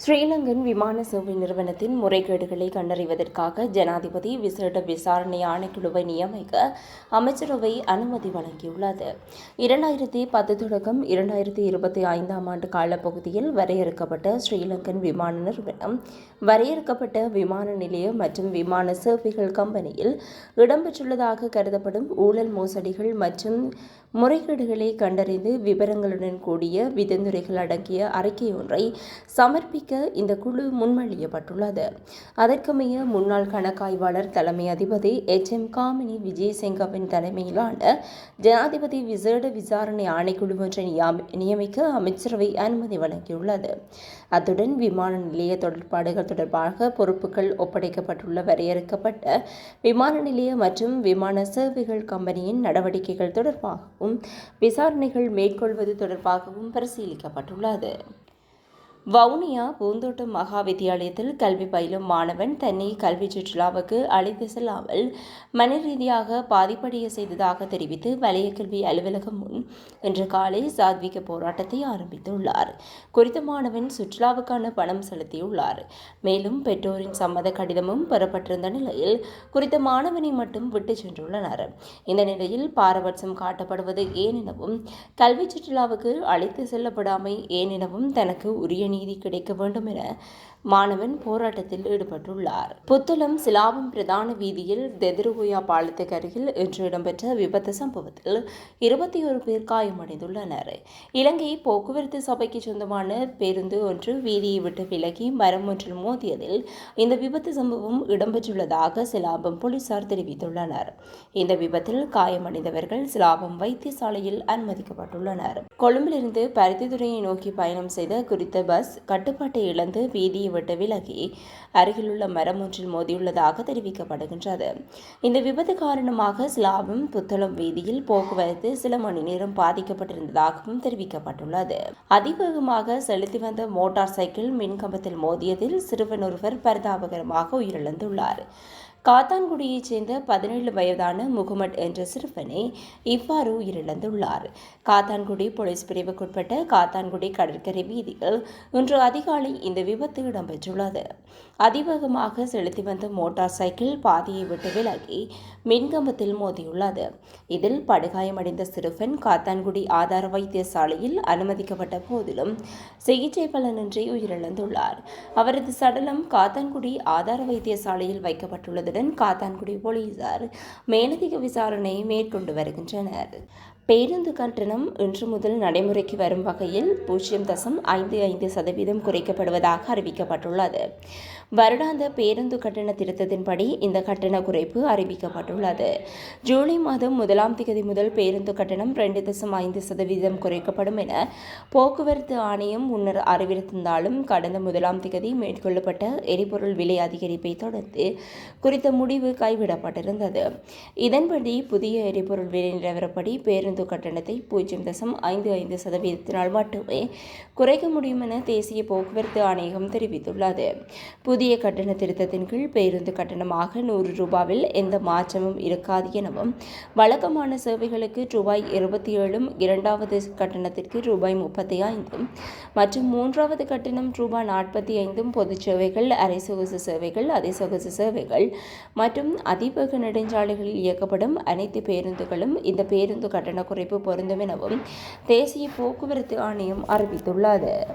ஸ்ரீலங்கன் விமான சேவை நிறுவனத்தின் முறைகேடுகளை கண்டறிவதற்காக ஜனாதிபதி விசேட விசாரணை ஆணைக்குழுவை நியமிக்க அமைச்சரவை அனுமதி வழங்கியுள்ளது. இரண்டாயிரத்தி பத்து தொடக்கம் இரண்டாயிரத்தி இருபத்தி ஐந்தாம் ஆண்டு காலப்பகுதியில் வரையறுக்கப்பட்ட ஸ்ரீலங்கன் விமான நிறுவனம் வரையறுக்கப்பட்ட விமான நிலையம் மற்றும் விமான சேவைகள் கம்பெனியில் இடம்பெற்றுள்ளதாக கருதப்படும் ஊழல் மோசடிகள் மற்றும் முறைகேடுகளை கண்டறிந்து விவரங்களுடன் கூடிய விதிமுறைகள் அடங்கிய அறிக்கை ஒன்றை சமர்ப்பிக்க இந்த குழு முன்மொழியப்பட்டுள்ளது. அதற்கமைய முன்னாள் கணக்காய்வாளர் தலைமை அதிபதி எச். எம். காமினி விஜயசிங்கவின் தலைமையிலான ஜனாதிபதி விசேட விசாரணை ஆணைக்குழு ஒன்றை நியமிக்க அமைச்சரவை அனுமதி வழங்கியுள்ளது. அத்துடன் விமான நிலைய தொடர்பாடுகள் தொடர்பாக பொறுப்புகள் ஒப்படைக்கப்பட்டுள்ள வரையறுக்கப்பட்ட விமான நிலைய மற்றும் விமான சேவைகள் கம்பெனியின் நடவடிக்கைகள் தொடர்பாகவும் விசாரணைகள் மேற்கொள்வது தொடர்பாகவும் பரிசீலிக்கப்பட்டுள்ளது. வவுனியா பூந்தோட்டம் மகா வித்தியாலயத்தில் கல்வி பயிலும் மாணவன் தன்னை கல்வி சுற்றுலாவுக்கு அழைத்து செல்லாமல் மன ரீதியாக பாதிப்படைய செய்ததாக தெரிவித்து வலய கல்வி அலுவலகம் முன் இன்று காலை சாத்விக போராட்டத்தை ஆரம்பித்துள்ளார். குறித்த மாணவன் சுற்றுலாவுக்கான பணம் செலுத்தியுள்ளார். மேலும் பெற்றோரின் சம்மத கடிதமும் பெறப்பட்டிருந்த நிலையில் குறித்த மாணவனை மட்டும் விட்டு சென்றுள்ளனர். இந்த நிலையில் பாரபட்சம் காட்டப்படுவது ஏனெனவும் கல்வி சுற்றுலாவுக்கு அழைத்து செல்லப்படாமை ஏனெனவும் தனக்கு உரிய நீதி கிடைக்க வேண்டும் என மாணவன் போராட்டத்தில் ஈடுபட்டுள்ளார். புத்தளம் சிலாபம் பிரதான வீதியில் தெதிருகுயா பாலத்துக்கு அருகில் இன்று இடம்பெற்ற விபத்து சம்பவத்தில் இருபத்தி ஒரு பேர் காயமடைந்துள்ளனர். இலங்கை போக்குவரத்து சபைக்கு சொந்தமான பேருந்து ஒன்று வீதியை விட்டு விலகி மரம் ஒன்றில் மோதியதில் இந்த விபத்து சம்பவம் இடம்பெற்றுள்ளதாக சிலாபம் போலீசார் தெரிவித்துள்ளனர். இந்த விபத்தில் காயமடைந்தவர்கள் சிலாபம் வைத்தியசாலையில் அனுமதிக்கப்பட்டுள்ளனர். கொழும்பிலிருந்து பருத்தித்துறையை நோக்கி பயணம் செய்த குறித்த பஸ் கட்டுப்பாட்டை இழந்து வீதியை விட்டு விலகி அருகிலுள்ள மரம் ஒன்றில் மோதியுள்ளதாக தெரிவிக்கப்படுகின்றது. இந்த விபத்து காரணமாக ஸ்லாபம் புத்தளம் வீதியில் போக்குவரத்து சில மணி நேரம் பாதிக்கப்பட்டிருந்ததாகவும் தெரிவிக்கப்பட்டுள்ளது. அதிவேகமாக செலுத்தி வந்த மோட்டார் சைக்கிள் மின்கம்பத்தில் மோதியதில் சிறுவன் ஒருவர் பரிதாபகரமாக உயிரிழந்துள்ளார். காத்தான்குடியைச் சேர்ந்த பதினேழு வயதான முகமட் என்ற சிறுவனை இவ்வாறு உயிரிழந்துள்ளார். காத்தான்குடி போலீஸ் பிரிவுக்குட்பட்ட காத்தான்குடி கடற்கரை வீதியில் இன்று அதிகாலை இந்த விபத்து இடம்பெற்றுள்ளது. அதிவேகமாக செலுத்தி வந்த மோட்டார் சைக்கிள் பாதையை விட்டு விலகி மின்கம்பத்தில் மோதியுள்ளது. இதில் படுகாயமடைந்த சிறுவன் காத்தான்குடி ஆதார வைத்தியசாலையில் அனுமதிக்கப்பட்ட போதிலும் சிகிச்சை பலனின்றி உயிரிழந்துள்ளார். அவரது சடலம் காத்தான்குடி ஆதார வைத்தியசாலையில் வைக்கப்பட்டுள்ளது செய்ததுடன் காத்தான்குடி போலீசார் மேலதிக விசாரணை மேற்கொண்டு வருகின்றனர். பேருந்து கட்டணம் இன்று முதல் நடைமுறைக்கு வரும் வகையில் பூஜ்ஜியம் தசம் ஐந்து ஐந்து சதவீதம் குறைக்கப்படுவதாக அறிவிக்கப்பட்டுள்ளது. வருடாந்த பேருந்து கட்டண திருத்தத்தின்படி இந்த கட்டண குறைப்பு அறிவிக்கப்பட்டுள்ளது. ஜூலை மாதம் முதலாம் தேதி முதல் பேருந்து கட்டணம் ரெண்டு தசம் ஐந்து சதவீதம் குறைக்கப்படும் என போக்குவரத்து ஆணையம் முன்னர் அறிவித்திருந்தாலும் கடந்த முதலாம் தேதி மேற்கொள்ளப்பட்ட எரிபொருள் விலை அதிகரிப்பை தொடர்ந்து குறித்த முடிவு கைவிடப்பட்டிருந்தது. இதன்படி புதிய எரிபொருள் விலை நிலவரப்படி பேருந்து பேருந்து கட்டணத்தை பூஜ்ஜியம் தசம் ஐந்து ஐந்து சதவீதத்தினால் மட்டுமே குறைக்க முடியும் என தேசிய போக்குவரத்து ஆணையகம் தெரிவித்துள்ளது. புதிய கட்டண திருத்தத்தின் கீழ் பேருந்து கட்டணமாக நூறு ரூபாவில் எந்த மாற்றமும் இருக்காது எனவும் வழக்கமான சேவைகளுக்கு ரூபாய் இருபத்தி ஏழும் இரண்டாவது கட்டணத்திற்கு ரூபாய் முப்பத்தி ஐந்தும் மற்றும் மூன்றாவது கட்டணம் ரூபாய் நாற்பத்தி ஐந்தும் பொது சேவைகள் அரை சொகுசு சேவைகள் அதிசொகுசு சேவைகள் மற்றும் அதிவேக நெடுஞ்சாலைகளில் இயக்கப்படும் அனைத்து பேருந்துகளும் இந்த பேருந்து கட்டணம் கட்டண குறைப்பு பொருந்தும் எனவும் தேசிய போக்குவரத்து ஆணையம் அறிவித்துள்ளது.